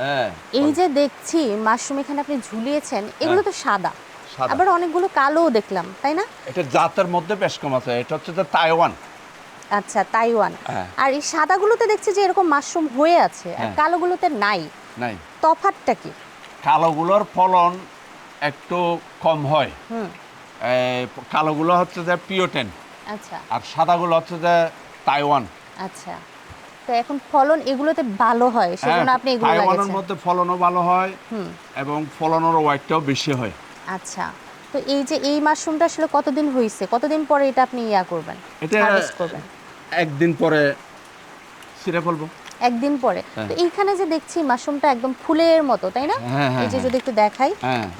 হ্যাঁ। এই যে দেখছি মাশরুম এখানে আপনি ঝুলিয়েছেন এগুলো তো সাদা। আবার অনেকগুলো কালো দেখলাম তাই না? এটা জাতের মধ্যে বেশ কম আছে এটা হচ্ছে যে তাইওয়ান। আচ্ছা তাইওয়ান। হ্যাঁ। আর এই সাদাগুলোতে দেখছি যে এরকম মাশরুম হয়ে আছে আর হ্যাঁ। কালোগুলোতে নাই। নাই। তফাৎটা কি? কালোগুলোর ফলন একটু কম হয়। কালোগুলো হচ্ছে যে পিওটেন আচ্ছা। আর সাদাগুলো হচ্ছে যে তাইওয়ান। আচ্ছা। তো এখন ফলন এগুলোতে ভালো হয় সেজন্য হ্যাঁ, আপনি এগুলো লাগিয়েছেন। মধ্যে ফলনও ভালো হয় হুম। এবং ফলনের ওয়াইটটাও বেশি হয়। আচ্ছা তো এই যে এই মাশরুমটা আসলে কতদিন হয়েছে কতদিন পরে এটা আপনি ইয়া করবেন এটা করবেন? একদিন পরে সেটা ফেলব। একদিন পরে। হ্যাঁ। তো এইখানে যে দেখছি মাশরুমটা একদম ফুলের মতো তাই না? হ্যাঁ, হ্যাঁ, এই যে। যদি একটু দেখাই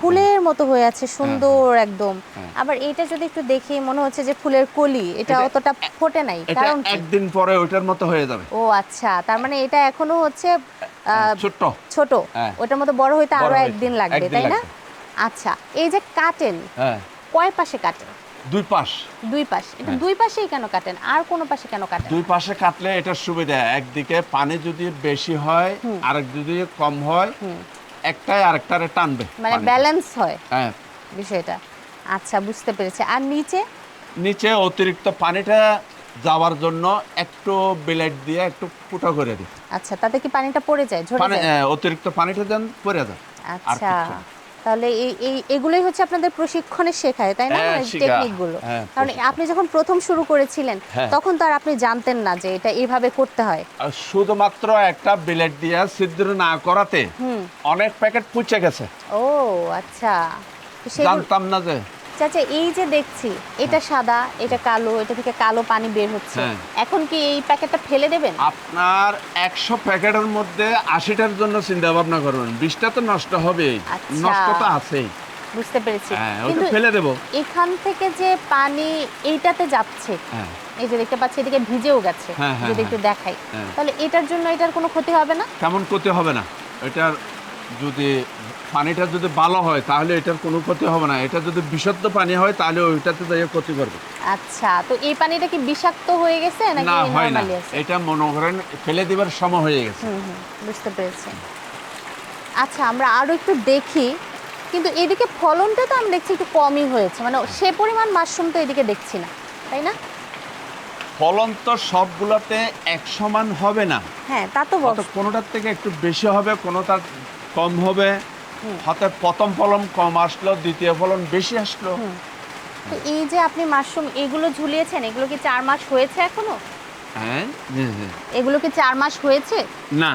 ফুলের মতো হয়ে আছে সুন্দর একদম। আবার এটা যদি একটু দেখি মনে হচ্ছে যে ফুলের কলি এটা অতটা ফোটে নাই। কারণ একদিন পরে ওইটার মতো হয়ে যাবে। ও আচ্ছা তার মানে এটা এখনও হচ্ছে ছোট। হ্যাঁ। ওটার মতো বড় হইতে আরও একদিন লাগবে তাই না? আচ্ছা এই যে কাটেন কয় পাশে কাটেন দুই পাশ। দুই পাশে। এটা হ্যাঁ। দুই পাশেই কেন কাটেন? আর কোনো পাশে কেন কাটেন? দুই পাশে কাটলে এটার সুবিধা একদিকে পানি যদি বেশি হয় আরেক যদি কম হয় একটাই আরেকটারে টানবে মানে ব্যালেন্স হয় হ্যাঁ। বিষয়টা। আচ্ছা বুঝতে পেরেছি। আর নিচে? নিচে অতিরিক্ত পানিটা যাওয়ার জন্য একটু ব্লেড দিয়ে একটু ফুটো করে দিই আচ্ছা তাতে কি পানিটা পড়ে যায়? ঝরে যায়? হ্যাঁ, অতিরিক্ত পানিটা দেন পড়ে যায়। আচ্ছা। তাহলে এই এগুলোই হচ্ছে আপনাদের প্রশিক্ষণে শেখায় তাই না? হ্যাঁ, টেকনিকগুলো হ্যাঁ, কারণ আপনি যখন প্রথম শুরু করেছিলেন হ্যাঁ। তখন তো আর আপনি জানতেন না যে এটা এইভাবে করতে হয়। শুধুমাত্র একটা ব্লেড দিয়ে ছিদ্র না করাতে অনেক প্যাকেট পুচে গেছে। ও আচ্ছা। জানতাম না যে চাচা এই যে দেখছি এটা সাদা এটা কালো এটা থেকে কালো পানি বের হচ্ছে। হ্যাঁ। এখন কি এই প্যাকেটটা ফেলে দেবেন? আপনার একশো প্যাকেটের মধ্যে আশিটার জন্য চিন্তা ভাবনা করবেন। বিশটা তো নষ্ট হবেই। আচ্ছা। নষ্ট তো আছেই। বুঝতে পেরেছি। হ্যাঁ কিন্তু ফেলে দেবো। এখান থেকে যে পানি এইটাতে যাচ্ছে হ্যাঁ। এই যে দেখতে পাচ্ছি এদিকে ভিজেও গেছে। হ্যাঁ, হ্যাঁ, যদি একটু দেখাই। হ্যাঁ। তাহলে এটার জন্য এটার কোনো ক্ষতি হবে না? তেমন ক্ষতি হবে না। এটার যদি পানিটা যদি ভালো হয় তাহলে এটার কোনো ক্ষতি হবে না। এটা যদি বিশুদ্ধ পানি হয় তাহলে ওইটাতে যাইয়ে ক্ষতি করবে। আচ্ছা তো এই পানিটা কি বিষাক্ত হয়ে গেছে নাকি না হয় না। এটা মনে করেন ফেলে দেবার সময় হয়ে গেছে। বুঝতে পেরেছি। আচ্ছা আমরা আরও একটু দেখি। কিন্তু এদিকে ফলনটা তো আমি দেখছি একটু কমই হয়েছে। মানে সে পরিমাণ মাশরুম তো এদিকে দেখছি না তাই না? ফলন তো সবগুলোতে এক সমান হবে না। হ্যাঁ তা তো কোনোটার থেকে একটু বেশি হবে কোনোটার কম হবে হয়তো প্রথম ফলন কম আসলো দ্বিতীয় ফলন বেশি আসলো। তো এই যে আপনি মাশরুম এগুলো ঝুলিয়েছেন এগুলো কি চার মাস হয়েছে এখনও? হ্যাঁ হুম, হুম। এগুলো কি চার মাস হয়েছে? না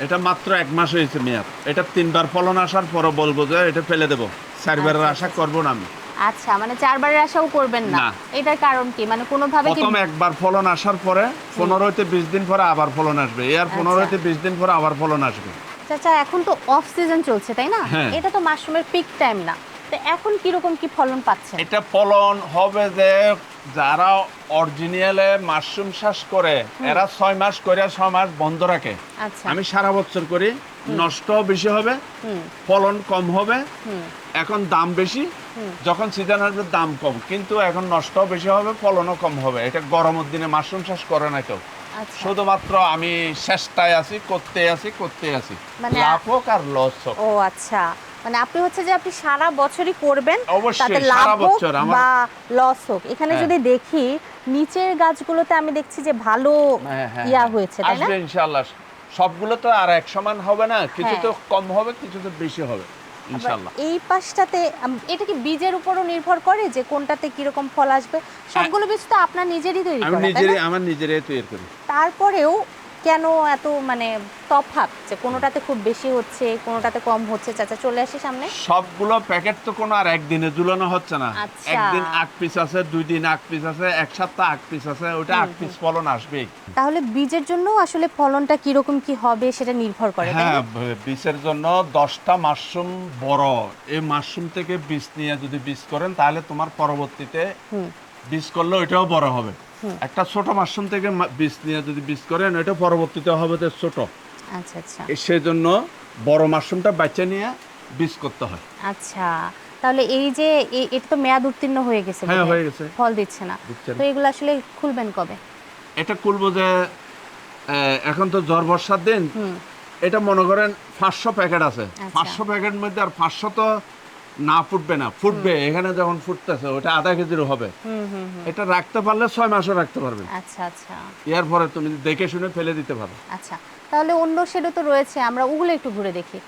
এটা মাত্র এক মাস হয়েছে মেয়াদ। এটা তিনবার ফলন আসার পরে বলব যে এটা ফেলে দেবো। চারবারের আচ্ছা, আশা করব না আমি। আচ্ছা মানে চারবারের আশাও করবেন না। এটার কারণ কি? মানে কোনোভাবে প্রথম একবার ফলন আসার পরে পনেরো হইতে বিশ দিন পরে আবার ফলন আসবে। এর পনেরো আচ্ছা। হইতে বিশ দিন পরে আবার ফলন আসবে। চাচা এখন তো অফ সিজন চলছে তাই না? হ্যাঁ। এটা তো মাশরুমের পিক টাইম না। তো এখন কীরকম কি ফলন পাচ্ছেন এটা ফলন হবে যে যারা অরিজিনালে মাশরুম চাষ করে এরা ছয় মাস করে ছয় মাস বন্ধ রাখে। আচ্ছা। আমি সারা বছর করি নষ্ট বেশি হবে ফলন কম হবে এখন দাম বেশি যখন সিজন আসবে দাম কম কিন্তু এখন নষ্ট বেশি হবে ফলনও কম হবে। এটা গরমের দিনে মাশরুম চাষ করে না কেউ শুধুমাত্র আমি চেষ্টায় আছি করতে আছি করতে আছি। মানে- লাভ হোক আর লস হোক। ও আচ্ছা। মানে আপনি হচ্ছে যে আপনি সারা বছরই করবেন তাতে লাভ হোক বা লস হোক। এখানে হ্যাঁ। যদি দেখি নিচের গাছগুলোতে আমি দেখছি যে ভালো হ্যাঁ, হ্যাঁ, ইয়া হ্যাঁ। হয়েছে তাই না? আসবে ইনশাআল্লাহ। সবগুলো তো আর এক সমান হবে না কিছু। তো কম হবে কিছু তো বেশি হবে। ইনশাআল্লাহ। এই পাশটাতে এটা কি বীজের উপরও নির্ভর করে যে কোনটাতে কীরকম ফল আসবে? সবগুলো বীজ তো আপনার নিজেরই তৈরি আমি করা নিজেরই আমার নিজেরই তৈরি করি। তারপরেও কেন এত মানে তফাৎ যে কোনোটাতে খুব বেশি হচ্ছে কোনোটাতে কম হচ্ছে? চাচা চলে আসি সামনে। সবগুলো প্যাকেট তো কোনো আর একদিনে ঝুলানো হচ্ছে না। আচ্ছা। একদিন আট পিস আছে দুই দিন আট পিস আছে এক সপ্তাহ আট পিস আছে ওটা আট পিস ফলন আসবেই। তাহলে বীজের জন্য আসলে ফলনটা কীরকম কি হবে সেটা নির্ভর করে হ্যাঁ? বীজের জন্য দশটা মাশরুম বড়। এই মাশরুম থেকে বীজ নিয়ে যদি বীজ করেন তাহলে তোমার পরবর্তীতে বীজ করলে ওইটাও বড় হবে। একটা ছোট মাশরুম থেকে বীজ নিয়ে যদি বীজ করেন ওইটা পরবর্তীতে হবে তো ছোট। আচ্ছা আচ্ছা। এই সেজন্য বড় মাশরুমটা বাচ্চা নিয়ে বীজ করতে হয়। আচ্ছা তাহলে এই যে এটা তো মেয়াদ উত্তীর্ণ হয়ে গেছে হ্যাঁ হয়ে গেছে। ফল দিচ্ছে না। তো এগুলো আসলে খুলবেন কবে? এটা করব যে এখন তো জ্বর বর্ষার দিন। এটা মনে করেন পাঁচশো প্যাকেট আছে। আচ্ছা। পাঁচশো প্যাকেট মধ্যে আর পাঁচশো তো না ফুটবে না ফুটবে এখানে যখন ফুটতেছে ওটা আধা কেজির হবে। এটা রাখতে পারলে ছয় মাসও রাখতে পারবে আচ্ছা আচ্ছা। এরপরে তুমি দেখে শুনে ফেলে দিতে পারো। আচ্ছা তাহলে অন্য শেডও তো রয়েছে আমরা ওগুলো একটু ঘুরে দেখি।